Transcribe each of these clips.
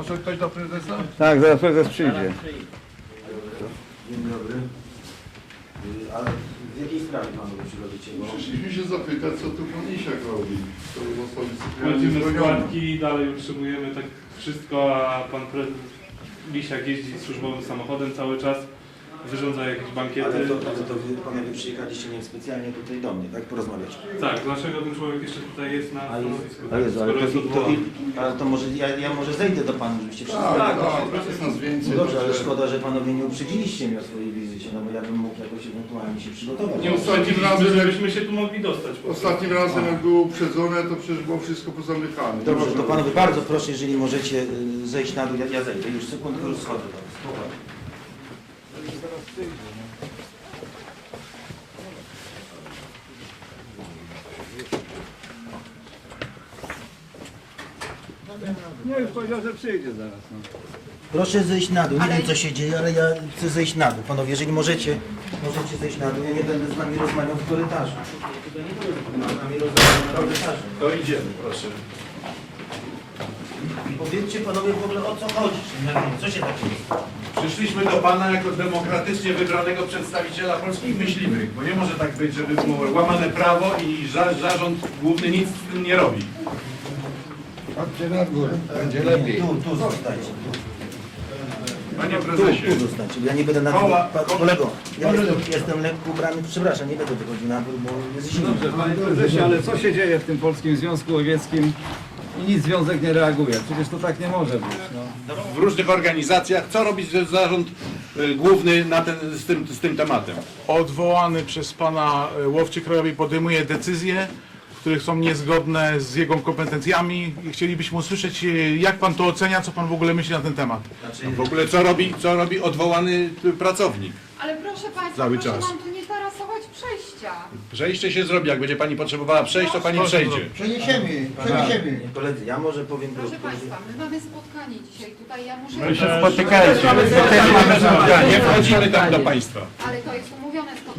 Może ktoś do prezesa? Tak, zaraz prezes przyjdzie. Dzień dobry. Y, Ale w jakiej sprawie panowie przychodzicie? Bo Przyszliśmy się zapytać, co tu pan Isiak robi. To dyscyplinarnie Płacimy składki i dalej utrzymujemy tak wszystko, a pan prezes Lisiak jeździ służbowym samochodem cały czas, wyrządza jakieś bankiety. ale to, ale to wy panowie przyjechaliście nie wiem, specjalnie tutaj do mnie, tak? Porozmawiać. Tak, dlaczego ten człowiek jeszcze tutaj jest na A jest, stanowisku? a jest, ale skoro jest to, to, ale to może ja, ja może zejdę do panu, żebyście wszyscy. Tak, tak, jest nas więcej. No dobrze, ale szkoda, że panowie nie uprzedziliście mnie o swojej wizycie, no bo ja bym mógł jakoś ewentualnie się przygotować. Nie ostatnim razem, żebyśmy się tu mogli dostać. po prostu. Ostatnim razem jak było uprzedzone, to przecież było wszystko pozamykane. Dobrze, to panowie bardzo proszę, jeżeli możecie y, zejść na dół, ja, ja zejdę, już sekundkę, już schodzę. do was. Spokojnie. Nie, już powiedział, że przyjdzie zaraz. No. Proszę zejść na dół. Nie wiem co się dzieje, ale ja chcę zejść na dół. Panowie, jeżeli możecie, możecie zejść na dół. Ja nie będę z wami rozmawiał w korytarzu. Z wami rozmawiam na korytarzu. To idziemy, proszę. Powiedzcie panowie w ogóle o co chodzi. Co się takiego stało. Przyszliśmy do Pana jako demokratycznie wybranego przedstawiciela polskich myśliwych, bo nie może tak być, żeby było łamane prawo i za, zarząd główny nic z tym nie robi. Chodźcie na górę, będzie lepiej. tu, tu zostańcie. Tu, Panie tu, prezesie, tu zostańcie. Ja nie będę na dół. Koła- Pa, kolego, ja jestem, jestem lekko ubrany. Przepraszam, nie będę wychodził na dół, bo jest zimno. Dobrze, panie prezesie, ale co się dzieje w tym Polskim Związku Łowieckim i nic związek nie reaguje? Przecież to tak nie może być. No. w różnych organizacjach, co robi zarząd y, główny na ten, z, tym, z tym tematem? odwołany przez pana e, Łowczy Krajowej podejmuje decyzje, które są niezgodne z jego kompetencjami i chcielibyśmy usłyszeć, e, jak pan to ocenia, co pan w ogóle myśli na ten temat. Znaczy, W ogóle co robi, co robi odwołany y, pracownik? Ale proszę Państwa, Cały proszę czas. nam tu nie tarasować przejścia. Przejście się zrobi, jak będzie Pani potrzebowała przejść, to Pani przejdzie. przeniesiemy, przeniesiemy. Koledzy, ja może powiem Proszę że... Państwa, my mamy spotkanie dzisiaj tutaj, ja muszę... My się spotykajcie. Nie wchodzimy tam do Państwa. Ale to jest spotkanie.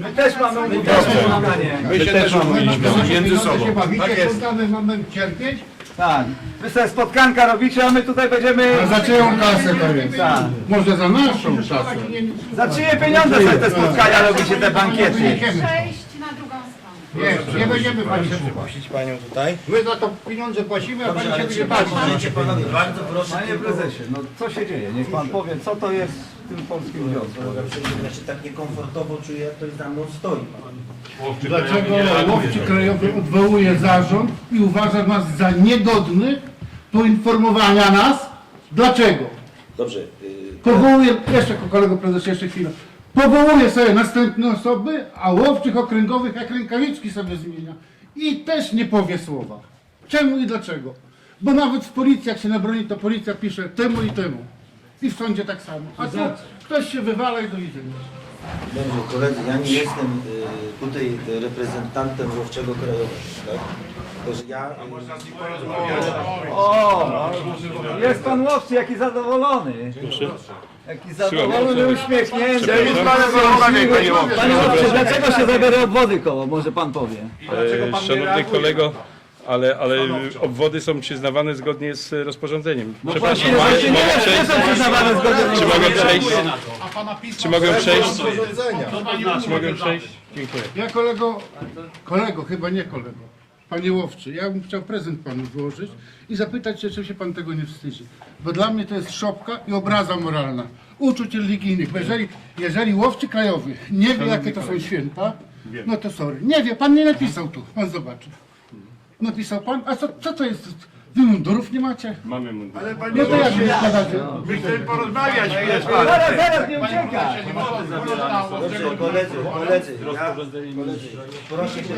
My też mamy umówione spotkanie. My się też umówiliśmy między sobą. Tak jest. mamy cierpieć? Tak. Wy sobie spotkanka robicie, a my tutaj będziemy... Za czyją kasę to jest? Tak. Może za naszą kasę? Za czyje pieniądze sobie te spotkania robicie, te bankiety? Przejść na drugą stronę. Nie, nie będziemy pani Przepuścić panią tutaj. My za to pieniądze płacimy, a pani się będzie bardzo proszę Panie prezesie, no co się dzieje? Niech pan powie, co to jest tym Polskim przejdzie, ja się tak niekomfortowo czuję, jak ktoś za mną stoi. Dlaczego łowczy krajowy odwołuje zarząd i uważa nas za niegodny poinformowania nas? Dlaczego? Dobrze, yy, Powołuje, jeszcze kolego prezesie, jeszcze chwilę. Powołuje sobie następne osoby, a łowczych okręgowych jak rękawiczki sobie zmienia. I też nie powie słowa. Czemu i dlaczego? Bo nawet w policji, jak się nabroni, to policja pisze temu i temu. I w sądzie tak samo. A tu ktoś się wywala i do widzenia. dobrze, koledzy, ja nie jestem yy, tutaj reprezentantem łowczego krajowego, tak? Także ja... Yy, O, jest pan łowczy, jaki zadowolony. Jaki zadowolony, uśmiechnięty. Panie łowczy, dlaczego się zabiera obwody koło? Może pan powie. E, Szanowny kolego, ale, ale obwody są przyznawane zgodnie z rozporządzeniem. Przepraszam, Właśnie mogę, nie, mogę nie przejść? są przyznawane zgodnie Czy mogę przejść? Czy mogę przejść? Czy mogę przejść? Dziękuję. Ja kolego, kolego, chyba nie kolego, panie łowczy, ja bym chciał prezent panu złożyć i zapytać się, czy się pan tego nie wstydzi. Bo dla mnie to jest szopka i obraza moralna uczuć religijnych. Bo jeżeli, jeżeli łowczy krajowy nie wie, jakie to są święta, no to sorry. Nie wie, pan nie napisał tu, pan zobaczy. Napisał pan? A co, co to jest? Wy mundurów nie macie? Mamy mundur. No to jak nie składacie? My chcemy porozmawiać, wiesz Zaraz, zaraz, nie ucieka. Dobrze, koledzy, koledzy, ja, koledzy, proszę się...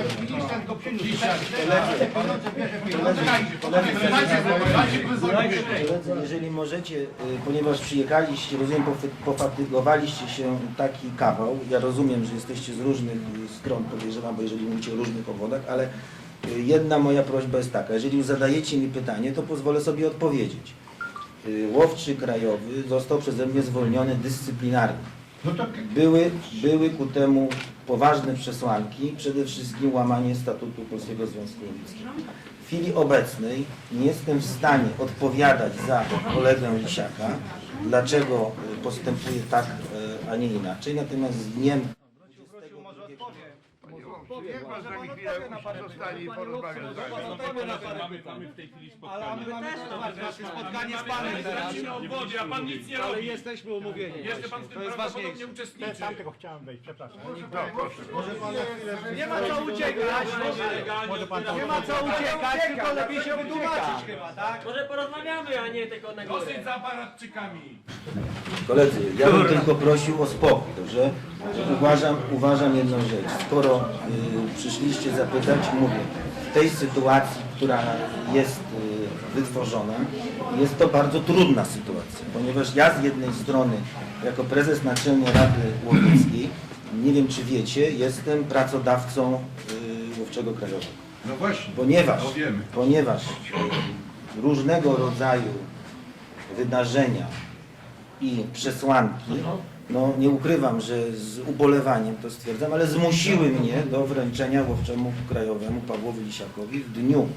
Koledzy, jeżeli możecie, y, ponieważ przyjechaliście, rozumiem, pofa- pofatygowaliście się taki kawał, ja rozumiem, że jesteście z różnych y, stron, podejrzewam, bo jeżeli mówicie o różnych obwodach, ale jedna moja prośba jest taka, jeżeli już zadajecie mi pytanie, to pozwolę sobie odpowiedzieć. Y, Łowczy krajowy został przeze mnie zwolniony dyscyplinarnie. No Były, były ku temu poważne przesłanki, przede wszystkim łamanie statutu Polskiego Związku Łowieckiego. W chwili obecnej nie jestem w stanie odpowiadać za kolegę Lisiaka, dlaczego y, postępuje tak, y, a nie inaczej. Natomiast z dniem niech pan z nami chwilę zostanie i porozmawia z nami. Mamy w tej chwili Spotkanie z panem teraz. obwodzie, a pan nic nie robi. Ale jesteśmy umówieni. Jeszcze pan w tym prawdopodobnie uczestniczy. Nie ma co uciekać, nie ma co uciekać, tylko lepiej się wytłumaczyć chyba, tak? Może porozmawiamy, a nie tylko negocjujemy. Dosyć z aparatczykami. Koledzy, ja bym tylko prosił o spokój, dobrze? Uważam, uważam jedną rzecz. Skoro y, przyszliście zapytać, mówię, w tej sytuacji, która jest y, wytworzona, jest to bardzo trudna sytuacja, ponieważ ja z jednej strony, jako prezes Naczelnej Rady Łowieckiej, nie wiem czy wiecie, jestem pracodawcą y, Łowczego Krajowego. No właśnie. Ponieważ, To wiemy. ponieważ różnego rodzaju wydarzenia i przesłanki, no nie ukrywam, że z ubolewaniem to stwierdzam, ale zmusiły mnie do wręczenia łowczemu krajowemu Pawłowi Lisiakowi w dniu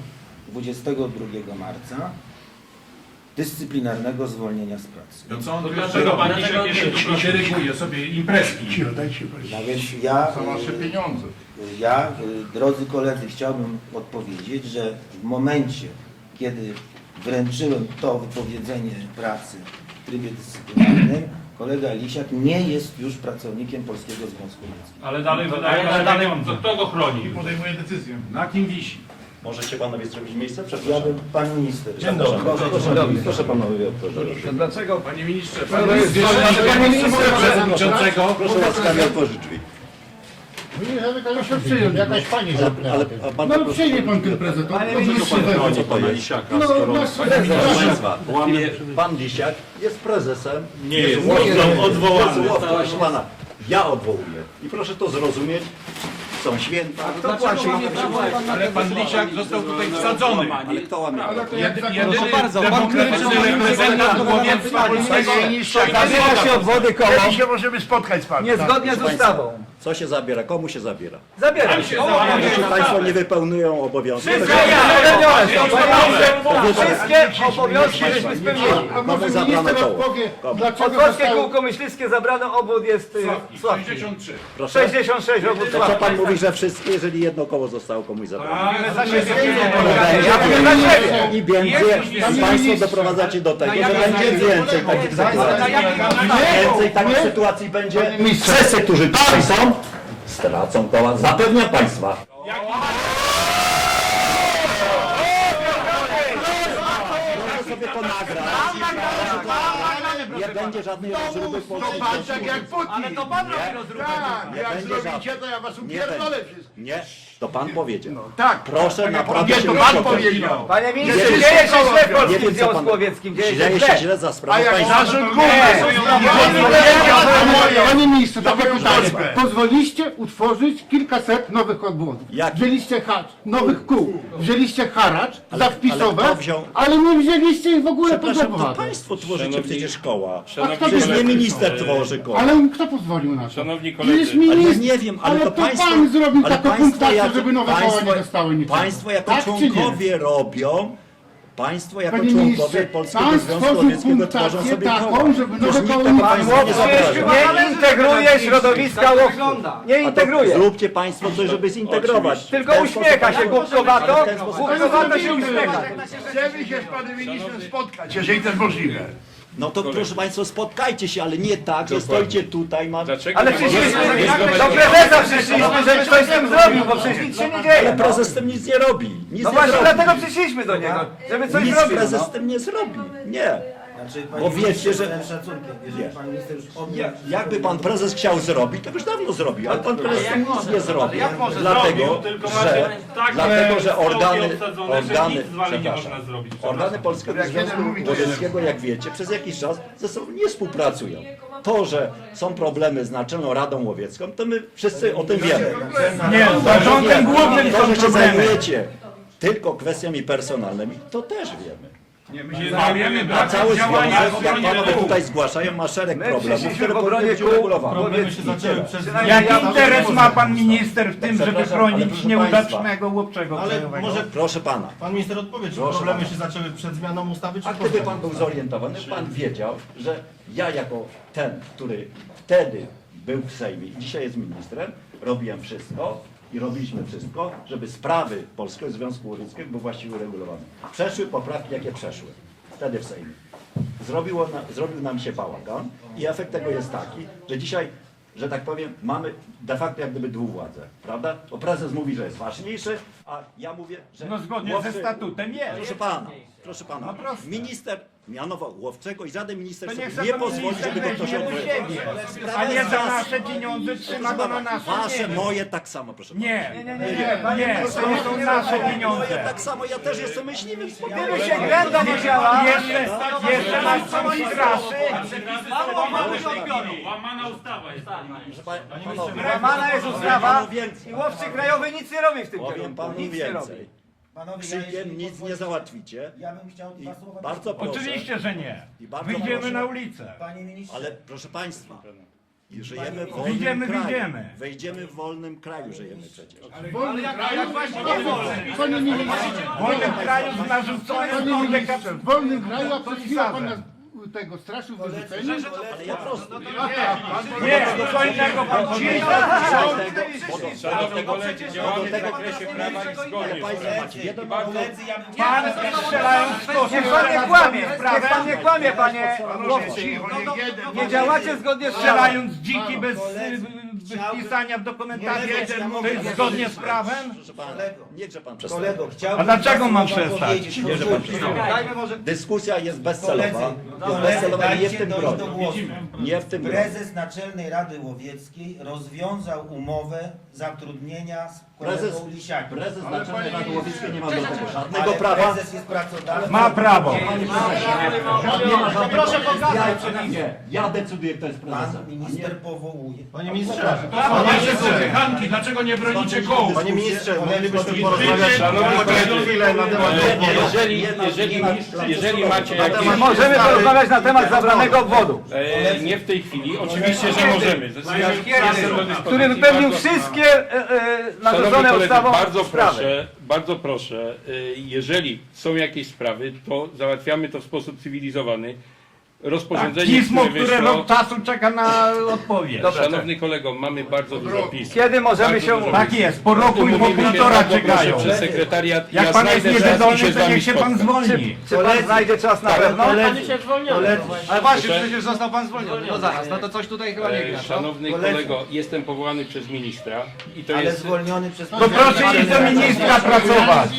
22 marca dyscyplinarnego zwolnienia z pracy. No co on dlaczego pan dzisiaj nie się, ryguje sobie imprezki. No więc ja, Są nasze pieniądze. Ja, drodzy koledzy, chciałbym odpowiedzieć, że w momencie, kiedy wręczyłem to wypowiedzenie pracy w trybie dyscyplinarnym, kolega Lisiak nie jest już pracownikiem Polskiego Związku Łowieckiego. Ale dalej wydaje nam nam się pieniądze. Kto go chroni? Podejmuje decyzję. Na kim wisi? Możecie panowie zrobić miejsce? Ja Przepraszam. bym, pan minister. Dzień dobry. Proszę, proszę panowie otworzyć. To dlaczego? Panie ministrze, To jest panie ministrze, przewodniczącego. Proszę łaskawie otworzyć drzwi. Nie zamykają się przyjąć. Jakaś pani Ale, ale a pan No przyjmie pan ten prezent. Panie ministrze, że pan broni weźmie. pana Lisiaka, No, skoro... masz Proszę Państwa, łamie, pan Lisiak jest prezesem. Nie jest, Został odwołany. Proszę pana, ja odwołuję. I proszę to zrozumieć. Są święta. Ale pan Lisiak został tutaj wsadzony. Ale kto łamie? prawo? Jedy- Jedyny demokratyczny reprezentant łowiectwa polskiego. zabiera się od wody koło, się możemy spotkać z panem. niezgodnie z ustawą. Co się zabiera? Komu się zabiera? Zabiera się. Jeśli państwo nie wypełniają obowiązków, to Wszystkie obowiązki żeśmy spełnili. A może Mamy zabrane minister koło. odpowie, dlaczego zostało... kółko myśliwskie zabrano, obwód jest y, Sławki. 63. proszę. 66 obwód To co Sławki. pan mówi, że wszystkie, jeżeli jedno koło zostało komuś zabrane? Za siebie. Ja mówię za siebie. I więcej, Państwo doprowadzacie do tego, że będzie więcej takich sytuacji. Więcej takich sytuacji będzie. Wszyscy, którzy tutaj są, stracą koła. Zapewniam Państwa. Sobie to. Nie będzie żadnej jak Putin. Ale to pan robi rozróbę. Nie będzie żadnej. to ja was Nie będzie. Nie, to Pan powiedział. Tak. Proszę naprawdę Nie, się to pan powiedział. Panie ministrze, dzieje się źle w Nie Polskim wiem, co Związku. Łowieckim. Dzieje się się źle. za sprawą państwa. Panie ministrze, takie pytanie. Pozwoliście utworzyć kilkaset nowych obwodów. Jakich? Wzięliście hacz, nowych kół. Wzięliście haracz za ale wpisowe, kto wziął? ale nie wzięliście ich w ogóle pod to opłatę. Państwo tworzycie Szanowni- przecież koła. Szanowni kto Przecież nie minister tworzy koła. Ale kto pozwolił na to? Szanowni Przecież koledzy, Ale minister, nie wiem, ale, to, państwo... pan zrobił ale taką państwo punktację, jako- żeby nowe koła państwo- nie dostały niczego. Państwo jako Tak członkowie robią... Państwo jako Panie członkowie ministrze, Polskiego pan Związku stworzył Łowieckiego tworzą punktację sobie taką, koła. żeby nowe koło tego nie państwu nie integruje środowiska łowców. Nie A to integruje. zróbcie Państwo coś, żeby zintegrować. Tylko W ten sposób uśmiecha się państwo- głupkowato, w ten sposób- głupkowato się uśmiecha. Chcemy się z panem ministrem spotkać, jeżeli to jest możliwe. No to proszę Państwa, spotkajcie się, ale nie tak, że stoicie tutaj, ma... dlaczego Ale pan- przyszliśmy, nie do prezesa przyszliśmy, żeby coś z tym zrobił, bo przecież nic się nie Ale dzieje. no. prezes z tym nic nie robi. Nic No nie właśnie zrobi. dlatego przyszliśmy do niego, żeby coś Nic zrobił. prezes no. z tym nie zrobi. Nie. Bo wiecie, że- z całym szacunkiem, jeżeli pan minister już odniósł Ja- Jakby pan prezes chciał zrobić, to już dawno zrobił, ale pan prezes nic nie zrobi. Dlatego, Zrobił, tylko że, macie takie dlatego, że stołki organy, obsadzone, że organy, nic z wami nie przepraszam, można zrobić. organy Polskiego Związku Łowieckiego, jak wiecie, przez jakiś czas ze sobą nie współpracują. To, że są problemy z Naczelną Radą Łowiecką, to my wszyscy o tym wiemy. Nie, zarządem głównym To, są że się problemy. zajmujecie tylko kwestiami personalnymi, to też wiemy. Nie, my się zbawiamy A cały związek, jak panowie tutaj zgłaszają, ma szereg My problemów, przyszliśmy które w powinny obronie być kół uregulowane. łowiecki. Przynajmniej Jaki ja- interes ma pan minister w tym, żeby Przepraszam, ale chronić proszę nieudacznego łowczego Ale krajowego? może Proszę pana, pan minister odpowie, czy Proszę problemy pana. się zaczęły przed zmianą ustawy, czy a po gdyby zmianie? pan był zorientowany, pan wiedział, że ja jako ten, który wtedy był w Sejmie i dzisiaj jest ministrem, robiłem wszystko i robiliśmy wszystko, żeby sprawy Polskiego Związku Łowieckiego były właściwie uregulowane. Przeszły poprawki, jakie przeszły. Wtedy w Sejmie. Zrobiło na, zrobił nam się bałagan i efekt tego jest taki, że dzisiaj, że tak powiem, mamy de facto jak gdyby dwuwładzę, prawda? Bo prezes mówi, że jest ważniejszy, a ja mówię, że... No zgodnie łowcy- ze statutem jest. Proszę pana, proszę pana, No minister mianował łowczego i żaden minister sobie nie pozwoli, żeby to ktoś siebie. A nie za nasze pieniądze trzyma go na nasze Wasze, nie. moje tak samo, proszę pana. Nie, nie, nie, nie, nie, to nie są nasze Moje pieniądze. tak samo, ja też jestem myśliwym. Gdyby się grenda nie działa, Jeszcze, jeszcze nas pan straszy. Łamana ustawa jest. Proszę pa- panowie, łamana jest ustawa i łowcy krajowy nic nie robi w tym Powiem kierunku. panu Nic nie robi. więcej. Panowie, Krzykiem jeśli nic nie pozwolicie, załatwicie. Ja bym chciał I dwa słowa bardzo proszę. Oczywiście, że nie. I bardzo Wyjdziemy proszę. na ulicę. Panie ministrze, Ale proszę państwa, żyjemy w wolnym Wyjdziemy, kraju. wyjdziemy. Wejdziemy w wolnym kraju, żyjemy przecież. W wolnym kraju, panie ministrze, W wolnym kraju z narzuconym panie kodeks ministrze, w wolnym kraju, a przed chwilą pan nas tego straszył wyrzuceniem. Ale ja prosto. Nie, co innego pan powiedział. Szanowni koledzy, działamy w zakresie prawa i zgodnie. jeden bardzo... Pan strzelając w kosmos. Niech pan nie kłamie, niech pan nie kłamie, panie łowcy. Nie działacie zgodnie z prawem. Strzelając dziki bez, bez pisania w dokumentacji, to jest zgodnie z prawem? Proszę pana, niechże pan przestanie. kolego, chciałbym A dlaczego mam przestać? Nie, że pan Dajmy może Dyskusja jest bezcelowa. Jest koledzy, bezcelowa nie w dajcie tym dojść głosu. Nie w tym gronie. Prezes Naczelnej Rady Łowieckiej rozwiązał umowę zatrudnienia z Prezes, kolegą Lisiakiem. prezes Naczelnej Rady Łowieckiej nie ma do tego żadnego Ale prawa. prezes jest pracodawcą. Ma prawo. Nie proszę pokazać. Nie, ja decyduję kto jest Pan prezesem. minister powołuje. Panie ministrze, Panie ministrze, Hanki, dlaczego nie bronicie kołów? panie ministrze, moglibyśmy porozmawiać chociaż chwilę na temat... Jeżeli, jeżeli, jeżeli macie jakieś... Możemy porozmawiać na temat zabranego obwodu, E, nie w tej chwili, oczywiście, że możemy. Jestem do dyspozycji. który wypełnił Bardzo- wszystkie e, e, Szanowni narzeczone koledzy, ustawą bardzo sprawy. proszę, bardzo proszę, y, jeżeli są jakieś sprawy, to załatwiamy to w sposób cywilizowany. Rozporządzenie, Tak, Pismo, które które wyszło, rok czasu czeka na odpowiedź. szanowny kolego, mamy bardzo dużo pism. Kiedy możemy Bardzo się dużo? Tak jest, po roku i po Umówimy się, półtora czekają. Przez sekretariat, Jak ja pan jest znajdę czas i niewydolny, się z to wami niech się pan spotkam. zwolni. Czy pan znajdzie czas na pewno? Pan jest zwolniony. Ale właśnie, Proszę? przecież został pan zwolniony. No zaraz, no to coś tutaj chyba nie gra. E, Szanowny kolego, jestem powołany przez ministra i to Ale jest... zwolniony przez... To proszę iść do ministra pracować.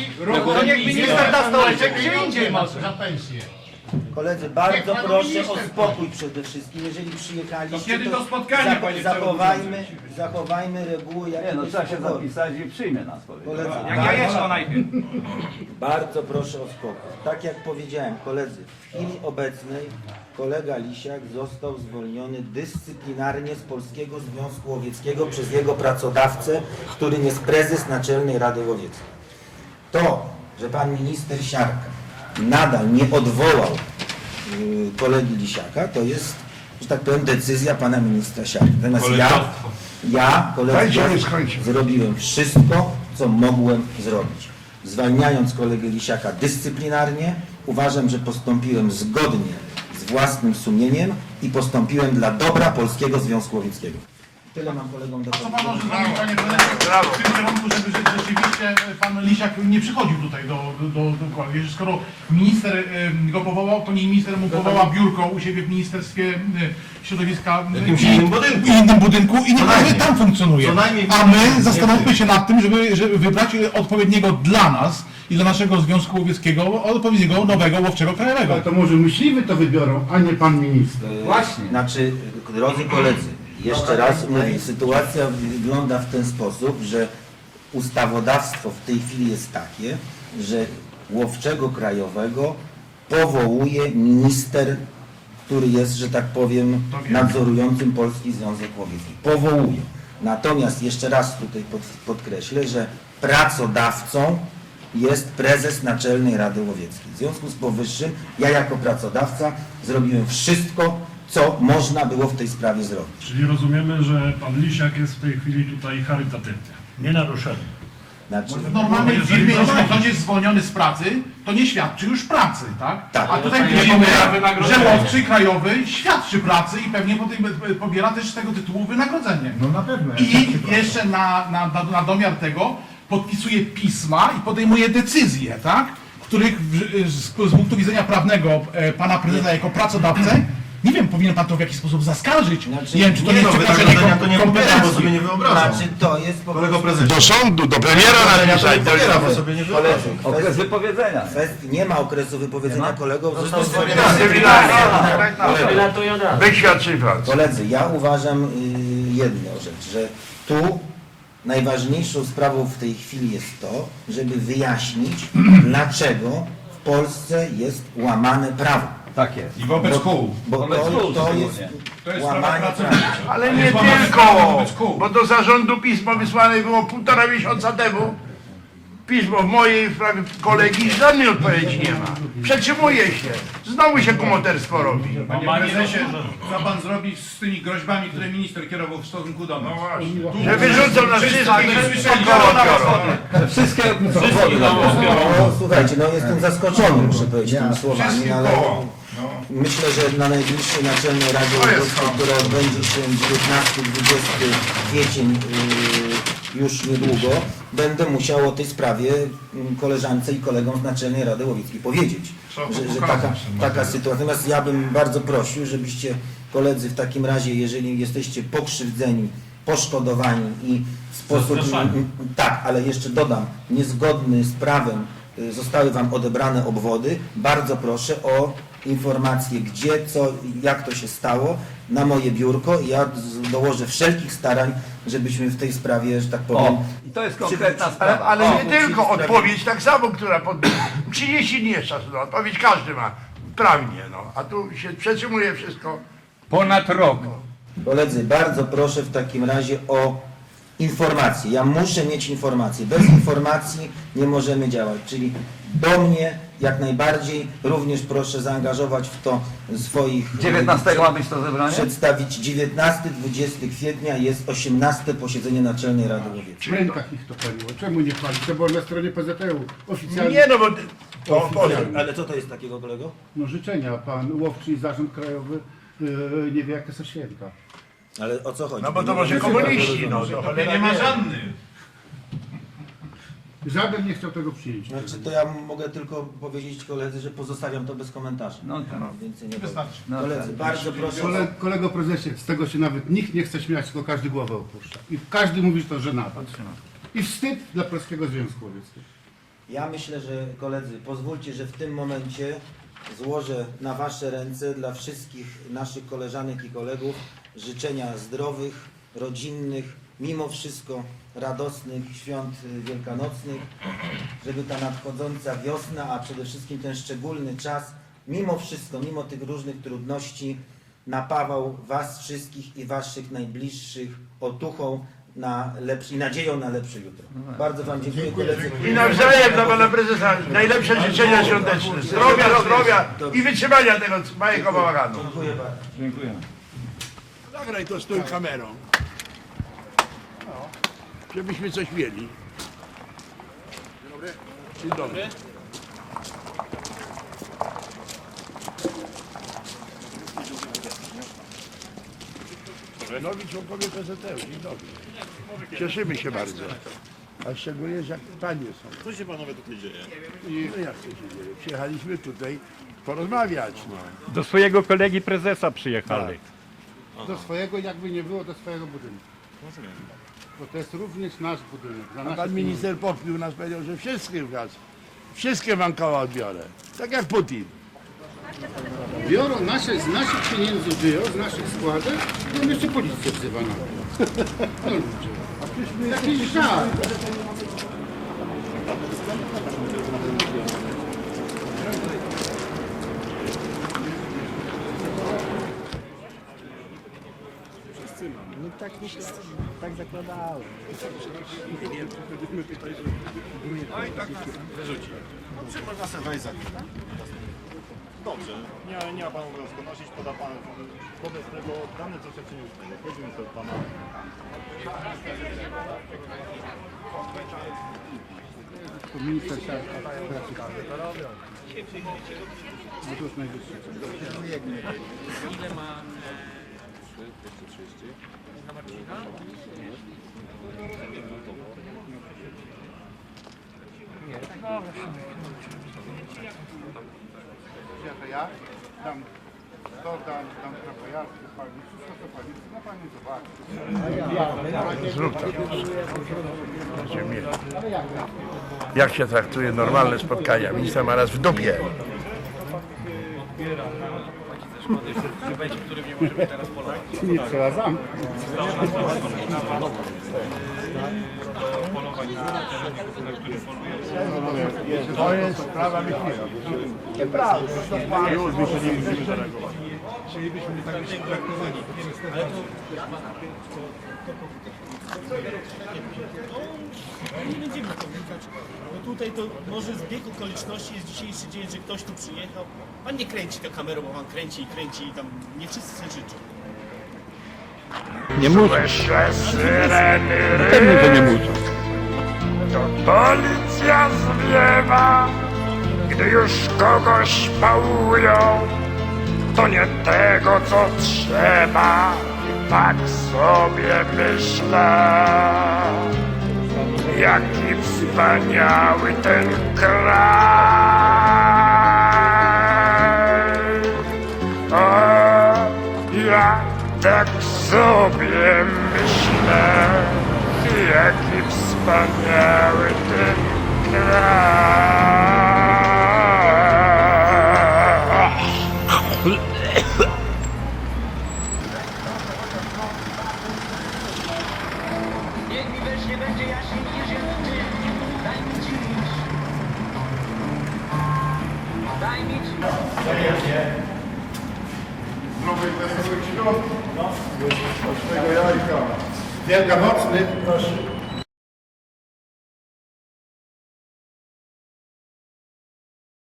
To niech minister da stołeczek gdzie indziej może. Koledzy, bardzo proszę o spokój przede wszystkim. Jeżeli przyjechaliście, kiedy to spotkanie, zach- panie zachowajmy, zachowajmy reguły, jakie Nie no, trzeba się zapisać i przyjmie nas. Koledzy, Jak bardzo- jajeczko najpierw. Bardzo proszę o spokój. Tak jak powiedziałem, koledzy, w chwili obecnej kolega Lisiak został zwolniony dyscyplinarnie z Polskiego Związku Łowieckiego przez jego pracodawcę, którym jest prezes Naczelnej Rady Łowieckiej. To, że pan minister Siarka nadal nie odwołał y, kolegi Lisiaka, to jest, że tak powiem, decyzja pana ministra Siarki. Natomiast ja, ja, koledzy, zrobiłem wszystko, co mogłem zrobić. Zwalniając kolegę Lisiaka dyscyplinarnie, uważam, że postąpiłem zgodnie z własnym sumieniem i postąpiłem dla dobra Polskiego Związku Łowieckiego. Tyle mam kolegom do Co pan może zrobić, panie prezesie, w tym kierunku, żeby że- rzeczywiście pan Lisiak nie przychodził tutaj do, do, do, do koalicji? Że Skoro minister em, go powołał, to nie minister mu powoła biurko u siebie w Ministerstwie em, Środowiska em, jakimś i- innym budynku. w innym budynku i niech najmniej. tam funkcjonuje. Co najmniej A my innym zastanówmy się nad tym, żeby, żeby wybrać odpowiedniego dla nas i dla naszego Związku Łowieckiego odpowiedniego nowego łowczego krajowego. Ale to może myśliwi to wybiorą, a nie pan minister. Właśnie. Znaczy, drodzy koledzy, jeszcze raz mówię, sytuacja wygląda w ten sposób, że ustawodawstwo w tej chwili jest takie, że łowczego krajowego powołuje minister, który jest, że tak powiem, nadzorującym Polski Związek Łowiecki. Powołuje. Natomiast jeszcze raz tutaj pod, podkreślę, że pracodawcą jest prezes Naczelnej Rady Łowieckiej. W związku z powyższym ja jako pracodawca zrobiłem wszystko, co można było w tej sprawie zrobić. Czyli rozumiemy, że pan Lisiak jest w tej chwili tutaj charytatywny. Nie naruszony. Znaczy, W normalnej firmie, jeśli ktoś jest zwolniony z pracy, to nie świadczy już pracy, tak? Tak. A tutaj Nie widzimy, pobiera wynagrodzenia. że łowczy krajowy świadczy pracy i pewnie po tym, pobiera też z tego tytułu wynagrodzenie. No na pewno. I jeszcze na, na, na, na domiar tego podpisuje pisma i podejmuje decyzje, tak? Których w, z, z punktu widzenia prawnego e, pana prezesa jako pracodawcę, nie wiem, powinien pan to w jakiś sposób zaskarżyć. Znaczy, nie wiem, czy to nie nie no, jest przekroczenie wynagrodzenia to nie kom- bo kompetencji. sobie nie wyobrażam. znaczy to jest po Kolego prostu... prezesie. Do sądu, do premiera Wynagrodzenia to nie napisać. pobiera, bo sobie nie wyobrażam. Okres wypowiedzenia. nie ma okresu wypowiedzenia Nie ma? kolegów. Został Zresztą zwolniony. Koledzy, Wylatuj od razu. Koledzy, ja uważam y, jedną rzecz, że tu najważniejszą sprawą w tej chwili jest to, żeby wyjaśnić, dlaczego w Polsce jest łamane prawo. Tak jest. I wobec kół. Bo Wobec to, kół to szczególnie. jest To jest sprawa łamanie pracownicza. Ale To nie jest łamanie tylko, prawa wobec kół. bo do zarządu pismo wysłane było półtora miesiąca temu. Pismo w mojej sprawie kolegi żadnej odpowiedzi nie ma. Przetrzymuje się. Znowu się kumoterstwo robi. Panie prezesie, co pan zrobi z tymi groźbami, które minister kierował w stosunku do nas? Tu- Że wyrzucą nas wszystkich, słyszeli, koło biorą. Wszystkie wody na No, słuchajcie, no jestem zaskoczony, muszę powiedzieć, tymi słowami, ale koło. Myślę, że na najbliższej Naczelnej Radzie jest Europejskiej, która odbędzie się 19-20 kwiecień yy, już niedługo, będę musiał o tej sprawie mm, koleżance i kolegom z Naczelnej Rady Łowieckiej powiedzieć, że, że taka, taka sytuacja. Natomiast ja bym bardzo prosił, żebyście koledzy w takim razie, jeżeli jesteście pokrzywdzeni, poszkodowani i w sposób... Tak, ale jeszcze dodam, niezgodny z prawem y, zostały Wam odebrane obwody, bardzo proszę o informacje, gdzie, co, jak to się stało, na moje biurko i ja z- dołożę wszelkich starań, żebyśmy w tej sprawie, że tak powiem... O, i to jest konkretna Ale, sprawa. ale O, nie tylko odpowiedź, tak samo, która pod... 30 dni jest czasu na odpowiedź, każdy ma prawnie, no. A tu się przetrzymuje wszystko. Ponad rok. Koledzy, bardzo proszę w takim razie o informacje. Ja muszę mieć informacje. Bez informacji nie możemy działać. Czyli do mnie jak najbardziej również proszę zaangażować w to swoich 19 ma być to zebranie? przedstawić 19-20 kwietnia jest 18 posiedzenie Naczelnej Rady Łowieckiej. W rękach ich to paliło. Czemu nie pali? To było na stronie PZU. Oficjalnie. Nie no, bo... To, powiem. Ale co to jest takiego kolego? No życzenia. Pan Łowczy i Zarząd Krajowy yy, nie wie jakie są święta. Ale o co chodzi? No bo to może komuniści, no. To cholera nie ma żadnych. Żaden nie chciał tego przyjąć. Znaczy to ja mogę tylko powiedzieć koledzy, że pozostawiam to bez komentarzy. No tak. Więcej nie powiem. Wystarczy. No Koledzy, tak. bardzo proszę. Kole, kolego prezesie, z tego się nawet nikt nie chce śmiać, tylko każdy głowę opuszcza. I każdy mówi, że to żenada. I wstyd dla Polskiego Związku Łowieckiego. Ja myślę, że koledzy, pozwólcie, że w tym momencie złożę na Wasze ręce dla wszystkich naszych koleżanek i kolegów życzenia zdrowych, rodzinnych, mimo wszystko radosnych świąt y, wielkanocnych, żeby ta nadchodząca wiosna, a przede wszystkim ten szczególny czas, mimo wszystko, mimo tych różnych trudności, napawał Was wszystkich i Waszych najbliższych otuchą na lepszy, i nadzieją na lepsze jutro. Bardzo Wam dziękuję koledzy. I nawzajem dla pana prezesa najlepsze życzenia świąteczne. Zdrowia, zdrowia i wytrzymania tego małego bałaganu. Dziękuję bardzo. Dziękuję. Zagraj to z tą kamerą. Żebyśmy coś mieli. Dzień dobry. Dzień dobry. Nowi członkowie PZL, dzień dobry. Cieszymy się bardzo. A szczególnie, że jak panie są. Co się panowie tutaj dzieje? No jak to się dzieje? Przyjechaliśmy tutaj porozmawiać. No. Do swojego kolegi prezesa przyjechali. Do swojego, jakby nie było, do swojego budynku. Bo to jest również nasz budynek. Za A nasze pan pieniądze. minister pokpił nas, powiedział, że wszystkich was, wszystkie wam koła odbiorę. Tak jak Putin. Biorą nasze, z naszych pieniędzy żyją, z naszych składek, on jeszcze policję wzywa na to. No ludzie. Jakiś żart. tak myślę, tak zakładałem. No i tak wyrzuci. No czy można sobie za? Dobrze, nie, nie ma Pan obowiązku poda Pan wobec tego dane doświadczenie ustnego. Chodzimy do Pana. To minister spraw No to już najwyższy. Ile ma... 230? Jako ja to, pani to pani, pani zobaczy. Zrób Jak się traktuje normalne spotkania? Ministra ma raz w dupie trzeba zamknąć. To jest sprawa myśliwa. Nieprawda. Już my się nie musimy zareagować. Nie będziemy komentować. No tutaj to może zbieg okoliczności jest dzisiejszy dzień, że ktoś tu przyjechał. Pan nie kręci tę kamerą, bo pan kręci i kręci i tam nie wszyscy sobie życzą. Słyszę syreny ryb. To policja zwiewa, gdy już kogoś pałują. To nie tego, co trzeba, tak sobie myślę. Jaki wspaniały ten kraj. A ja tak sobie myślę, jaki wspaniały ten kraj. Tego jajka. Wielkanocny. Proszę.